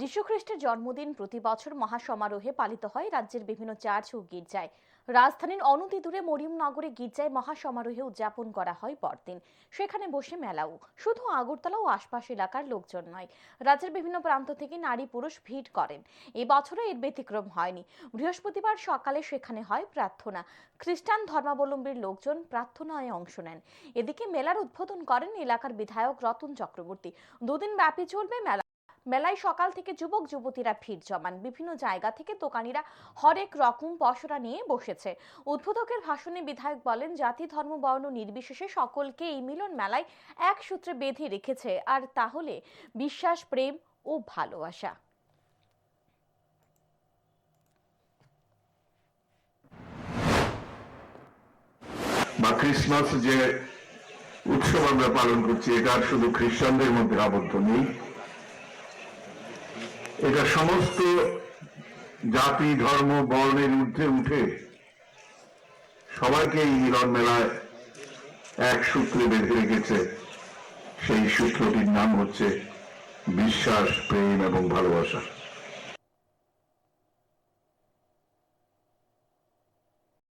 যীশুখ্রিস্টের জন্মদিন প্রতি বছর মহাসমারোহে পালিত হয় রাজ্যের বিভিন্ন চার্চ ও গির্জায়। রাজধানীর অনতি দূরে মরিয়মনগরে গির্জায় মহাসমারোহে উদযাপন করা হয় পরদিন। সেখানে বসে মেলাও। শুধু আগরতলা ও আশপাশ এলাকার লোকজন নয়, রাজ্যের বিভিন্ন প্রান্ত থেকে নারী পুরুষ ভিড় করেন। এবছরও এর ব্যতিক্রম হয়নি। বৃহস্পতিবার সকালে সেখানে হয় প্রার্থনা। খ্রিস্টান ধর্মাবলম্বীর লোকজন প্রার্থনায় অংশ নেন। এদিকে মেলার উদ্বোধন করেন এলাকার বিধায়ক রতন চক্রবর্তী। দুদিন ব্যাপী চলবে মেলা। মেলায় সকাল থেকে যুবক, যুবতীরা ভিড় জমান। বিভিন্ন জায়গা থেকে দোকানিরা হরেক রকম পসরা নিয়ে বসেছে। উদ্বোধকের ভাষণে বিধায়ক বলেন, জাতি, ধর্ম, বর্ণ নির্বিশেষে সকলকে এই মিলন মেলায় এক সূত্রে বেঁধে রেখেছে। আর তাহলে বিশ্বাস, প্রেম ও ভালোবাসা। বা ক্রিসমাস যে উৎসব আমরা পালন করছি, এটা শুধু খ্রিস্টানদের মধ্যে আবদ্ধ নেই। এটা সমস্ত জাতি, ধর্ম, বর্ণের ঊর্ধ্বে উঠে সবাইকে এই মিলন মেলায় এক সূত্রে বেঁধে রেখেছে। সেই সূত্রটির নাম হচ্ছে বিশ্বাস, প্রেম এবং ভালোবাসা।